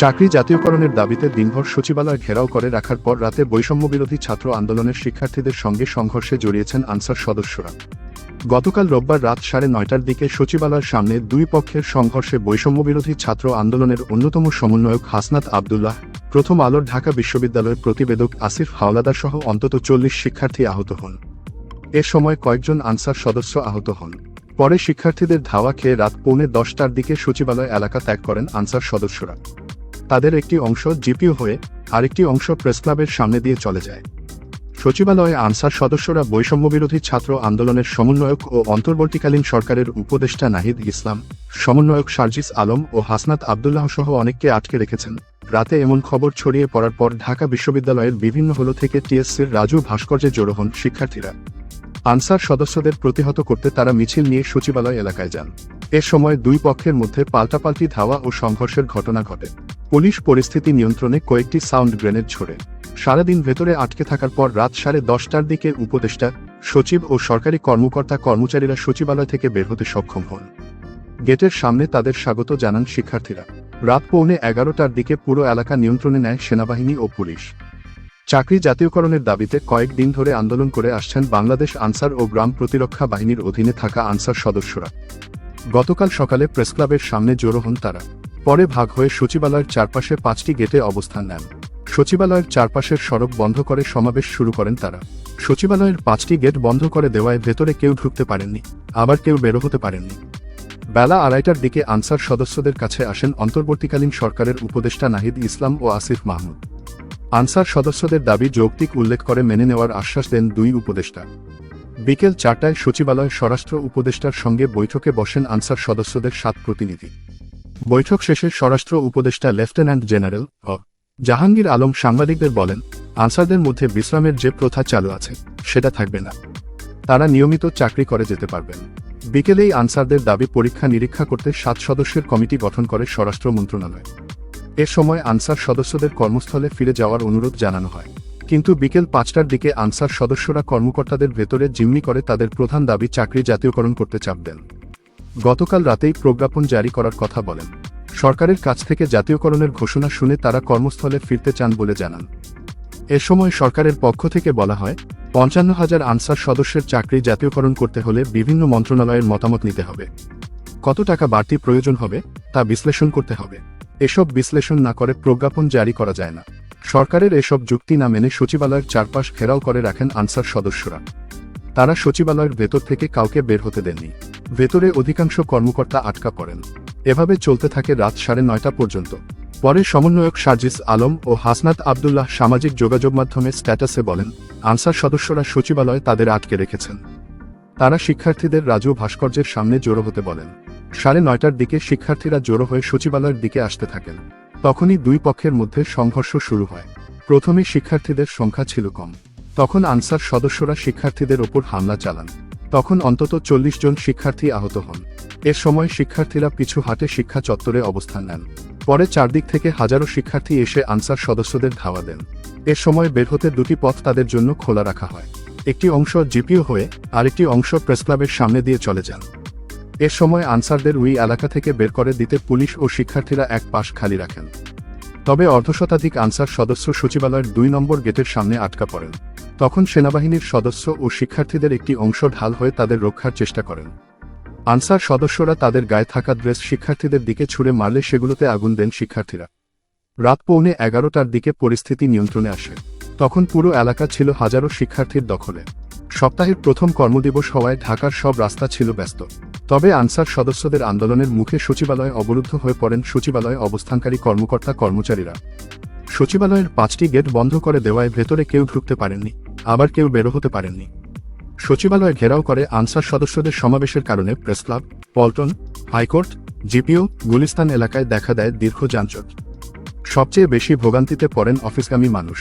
চাকরি জাতীয়করণের দাবিতে দিনভর সচিবালয় ঘেরাও করে রাখার পর রাতে বৈষম্যবিরোধী ছাত্র আন্দোলনের শিক্ষার্থীদের সঙ্গে সংঘর্ষে জড়িয়েছেন আনসার সদস্যরা। গতকাল রোববার রাত সাড়ে নয়টার দিকে সচিবালয়ের সামনে দুই পক্ষের সংঘর্ষে বৈষম্যবিরোধী ছাত্র আন্দোলনের অন্যতম সমন্বয়ক হাসনাত আবদুল্লাহ, প্রথম আলোর ঢাকা বিশ্ববিদ্যালয়ের প্রতিবেদক আসিফ হাওলাদার সহ অন্তত চল্লিশ শিক্ষার্থী আহত হন। এ সময় কয়েকজন আনসার সদস্য আহত হন। পরে শিক্ষার্থীদের ধাওয়া খেয়ে রাত পৌনে দশটার দিকে সচিবালয় এলাকা ত্যাগ করেন আনসার সদস্যরা। তাদের একটি অংশ জিপিও হয়ে আরেকটি অংশ প্রেসক্লাবের সামনে দিয়ে চলে যায়। সচিবালয়ে আনসার সদস্যরা বৈষম্যবিরোধী ছাত্র আন্দোলনের সমন্বয়ক ও অন্তর্বর্তীকালীন সরকারের উপদেষ্টা নাহিদ ইসলাম, সমন্বয়ক সার্জিস আলম ও হাসনাত আবদুল্লাহ সহ অনেককে আটকে রেখেছেন। রাতে এমন খবর ছড়িয়ে পড়ার পর ঢাকা বিশ্ববিদ্যালয়ের বিভিন্ন হল থেকে টিএসসির রাজু ভাস্কর্যে জড়ো হন শিক্ষার্থীরা। আনসার সদস্যদের প্রতিহত করতে তারা মিছিল নিয়ে সচিবালয় এলাকায় যান। এ সময় দুই পক্ষের মধ্যে পাল্টাপাল্টি ধাওয়া ও সংঘর্ষের ঘটনা ঘটে। পুলিশ পরিস্থিতি নিয়ন্ত্রণে কয়েকটি সাউন্ড গ্রেনেড ছোড়ে সারাদিন ভেতরে আটকে থাকার পর রাত সাড়ে দশটার দিকে উপদেষ্টা, সচিব ও সরকারি কর্মকর্তা কর্মচারীরা সচিবালয় থেকে বের হতে সক্ষম হন। গেটের সামনে তাদের স্বাগত জানান শিক্ষার্থীরা। রাত পৌনে এগারোটার দিকে পুরো এলাকা নিয়ন্ত্রণে নেয় সেনাবাহিনী ও পুলিশ। চাকরি জাতীয়করণের দাবিতে কয়েকদিন ধরে আন্দোলন করে আসছেন বাংলাদেশ আনসার ও গ্রাম প্রতিরক্ষা বাহিনীর অধীনে থাকা আনসার সদস্যরা। গতকাল সকালে প্রেসক্লাবের সামনে জড়ো হন তারা। পরে ভাগ হয়ে সচিবালয়ের চারপাশে পাঁচটি গেটে অবস্থান নেন। সচিবালয়ের চারপাশের সড়ক বন্ধ করে সমাবেশ শুরু করেন তারা। সচিবালয়ের পাঁচটি গেট বন্ধ করে দেওয়ায় ভেতরে কেউ ঢুকতে পারেননি, আবার কেউ বেরো হতে পারেননি। বেলা আড়াইটার দিকে আনসার সদস্যদের কাছে আসেন অন্তর্বর্তীকালীন সরকারের উপদেষ্টা নাহিদ ইসলাম ও আসিফ মাহমুদ। আনসার সদস্যদের দাবি যৌক্তিক উল্লেখ করে মেনে নেওয়ার আশ্বাস দেন দুই উপদেষ্টা। বিকেল চারটায় সচিবালয় স্বরাষ্ট্র উপদেষ্টার সঙ্গে বৈঠকে বসেন আনসার সদস্যদের সাত প্রতিনিধি। বৈঠক শেষে স্বরাষ্ট্র উপদেষ্টা লেফটেন্যান্ট জেনারেল জাহাঙ্গীর আলম সাংবাদিকদের বলেন, আনসারদের মধ্যে বিশ্রামের যে প্রথা চালু আছে, সেটা থাকবে না। তারা নিয়মিত চাকরি করে যেতে পারবেন। বিকেলেই আনসারদের দাবি পরীক্ষা নিরীক্ষা করতে সাত সদস্যের কমিটি গঠন করে স্বরাষ্ট্র মন্ত্রণালয়। এ সময় আনসার সদস্যদের কর্মস্থলে ফিরে যাওয়ার অনুরোধ জানানো হয়। কিন্তু বিকেল পাঁচটার দিকে আনসার সদস্যরা কর্মকর্তাদের ভেতরে জিম্মি করে তাদের প্রধান দাবি চাকরি জাতীয়করণ করতে চাপ দেন। গতকাল রাতেই প্রজ্ঞাপন জারি করার কথা বলেন। সরকারের কাছ থেকে জাতীয়করণের ঘোষণা শুনে তারা কর্মস্থলে ফিরতে চান বলে জানান। এ সময় সরকারের পক্ষ থেকে বলা হয়, পঞ্চান্ন হাজার আনসার সদস্যের চাকরি জাতীয়করণ করতে হলে বিভিন্ন মন্ত্রণালয়ের মতামত নিতে হবে। কত টাকা বাড়তি প্রয়োজন হবে, তা বিশ্লেষণ করতে হবে। এসব বিশ্লেষণ না করে প্রজ্ঞাপন জারি করা যায় না। সরকারের এসব যুক্তি না মেনে সচিবালয়ের চারপাশ ঘেরাও করে রাখেন আনসার সদস্যরা। তারা সচিবালয়ের ভেতর থেকে কাউকে বের হতে দেননি। ভেতরে অধিকাংশ কর্মকর্তা আটকা পড়েন। এভাবে চলতে থাকে রাত সাড়ে নয়টা পর্যন্ত। পরে সমন্বয়ক সার্জিস আলম ও হাসনাত আবদুল্লাহ সামাজিক যোগাযোগ মাধ্যমে স্ট্যাটাসে বলেন, আনসার সদস্যরা সচিবালয় তাদের আটকে রেখেছেন। তারা শিক্ষার্থীদের রাজু ভাস্কর্যের সামনে জড়ো হতে বলেন। সাড়ে নয়টার দিকে শিক্ষার্থীরা জড়ো হয়ে সচিবালয়ের দিকে আসতে থাকেন। তখনই দুই পক্ষের মধ্যে সংঘর্ষ শুরু হয়। প্রথমে শিক্ষার্থীদের সংখ্যা ছিল কম। তখন আনসার সদস্যরা শিক্ষার্থীদের ওপর হামলা চালান। তখন অন্তত চল্লিশ জন শিক্ষার্থী আহত হন। এ সময় শিক্ষার্থীরা পিছু হাটে শিক্ষা চত্বরে অবস্থান নেন। পরে চারদিক থেকে হাজারো শিক্ষার্থী এসে আনসার সদস্যদের ধাওয়া দেন। এ সময় বের হতে দুটি পথ তাদের জন্য খোলা রাখা হয়। একটি অংশ জিপিও হয়ে, আরেকটি অংশ প্রেসক্লাবের সামনে দিয়ে চলে যান। এ সময় আনসারদের ওই এলাকা থেকে বের করে দিতে পুলিশ ও শিক্ষার্থীরা এক পাশ খালি রাখেন। তবে অর্ধশতাধিক আনসার সদস্য সচিবালয়ের দুই নম্বর গেটের সামনে আটকা পড়েন। তখন সেনাবাহিনীর সদস্য ও শিক্ষার্থীদের একটি অংশ ঢাল হয়ে তাদের রক্ষার চেষ্টা করেন। আনসার সদস্যরা তাদের গায়ে থাকা ড্রেস শিক্ষার্থীদের দিকে ছুড়ে মারলে সেগুলোতে আগুন দেন শিক্ষার্থীরা। রাত পৌনে এগারোটার দিকে পরিস্থিতি নিয়ন্ত্রণে আসে। তখন পুরো এলাকা ছিল হাজারো শিক্ষার্থীর দখলে। সপ্তাহের প্রথম কর্মদিবস হওয়ায় ঢাকার সব রাস্তা ছিল ব্যস্ত। তবে আনসার সদস্যদের আন্দোলনের মুখে সচিবালয় অবরুদ্ধ হয়ে পড়েন সচিবালয়ে অবস্থানকারী কর্মকর্তা কর্মচারীরা। সচিবালয়ের পাঁচটি গেট বন্ধ করে দেওয়ায় ভেতরে কেউ ঢুকতে পারেননি, আবার কেউ বেরো হতে পারেননি। সচিবালয় ঘেরাও করে আনসার সদস্যদের সমাবেশের কারণে press club Paltan, high court, GPO, Gulistan এলাকায় দেখা দেয় দীর্ঘ যানজট। সবচেয়ে বেশি ভোগান্তিতে পড়েন অফিসগামী মানুষ।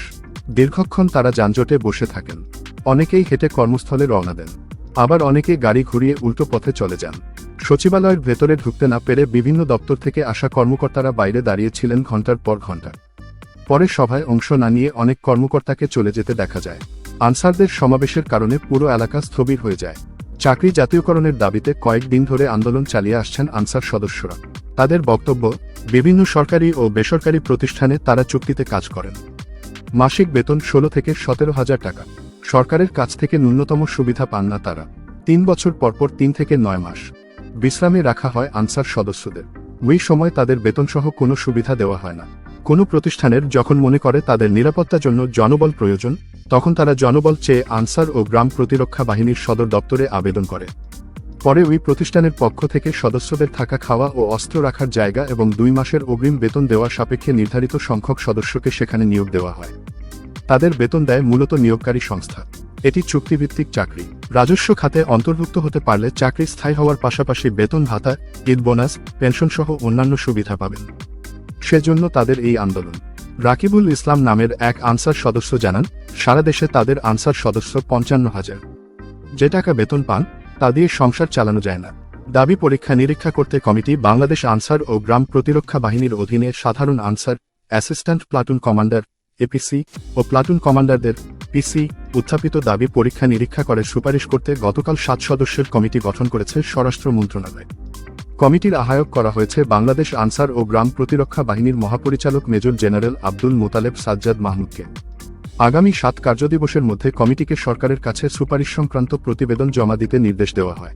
দীর্ঘক্ষণ তারা যানজটে বসে থাকেন। অনেকেই হেঁটে কর্মস্থলে রওনা দেন। আবার অনেকে গাড়ি ঘুরিয়ে উল্টো পথে চলে যান। সচিবালয়ের ভেতরে ঢুকতে না পেরে বিভিন্ন দপ্তর থেকে আসা কর্মকর্তারা বাইরে দাঁড়িয়েছিলেন ঘণ্টার পর ঘণ্টা। পরে সভায় অংশ না নিয়ে অনেক কর্মকর্তাকে চলে যেতে দেখা যায়। আনসারদের সমাবেশের কারণে পুরো এলাকা স্থবির হয়ে যায়। চাকরি জাতীয়করণের দাবিতে কয়েকদিন ধরে আন্দোলন চালিয়ে আসছেন আনসার সদস্যরা। তাদের বক্তব্য, বিভিন্ন সরকারি ও বেসরকারি প্রতিষ্ঠানে তারা চুক্তিতে কাজ করেন। মাসিক বেতন ষোলো থেকে সতেরো হাজার টাকা। সরকারের কাছ থেকে ন্যূনতম সুবিধা পান না তারা। তিন বছর পরপর তিন থেকে নয় মাস। বিশ্রামে রাখা হয় আনসার সদস্যদের। ওই সময় তাদের বেতনসহ কোনো সুবিধা দেওয়া হয় না। কোনো প্রতিষ্ঠানের যখন মনে করে তাদের নিরাপত্তার জন্য জনবল প্রয়োজন, তখন তারা জনবল চেয়ে আনসার ও গ্রাম প্রতিরক্ষা বাহিনীর সদর দপ্তরে আবেদন করে। পরে ওই প্রতিষ্ঠানের পক্ষ থেকে সদস্যদের থাকা খাওয়া ও অস্ত্র রাখার জায়গা এবং দুই মাসের অগ্রিম বেতন দেওয়া সাপেক্ষে নির্ধারিত সংখ্যক সদস্যকে সেখানে নিয়োগ দেওয়া হয়। তাদের বেতন দেয় মূলত নিয়োগকারী সংস্থা। এটি চুক্তিভিত্তিক চাকরি। রাজস্ব খাতে অন্তর্ভুক্ত হতে পারলে চাকরি স্থায়ী হওয়ার পাশাপাশি বেতন ভাতা, ঈদ বোনাস, পেনশন সহ অন্যান্য সুবিধা পাবেন। সেজন্য তাদের এই আন্দোলন। রাকিবুল ইসলাম নামের এক আনসার সদস্য জানান, সারা দেশে তাদের আনসার সদস্য পঞ্চান্ন হাজার। যে টাকা বেতন পান, তা দিয়ে সংসার চালানো যায় না। দাবি পরীক্ষা নিরীক্ষা করতে কমিটি বাংলাদেশ আনসার ও গ্রাম প্রতিরক্ষা বাহিনীর অধীনে সাধারণ Ansar assistant platoon commander APC ও প্লাটুন কমান্ডারদের পিসি উত্থাপিত দাবি পরীক্ষা নিরীক্ষা করে সুপারিশ করতে গতকাল সাত সদস্যের কমিটি গঠন করেছে স্বরাষ্ট্র মন্ত্রণালয়। কমিটির আহ্বায়ক করা হয়েছে বাংলাদেশ আনসার ও গ্রাম প্রতিরক্ষা বাহিনীর মহাপরিচালক মেজর জেনারেল আব্দুল মোতালেব সাজ্জাদ মাহমুদকে। আগামী সাত কার্যদিবসের মধ্যে কমিটিকে সরকারের কাছে সুপারিশ সংক্রান্ত প্রতিবেদন জমা দিতে নির্দেশ দেওয়া হয়।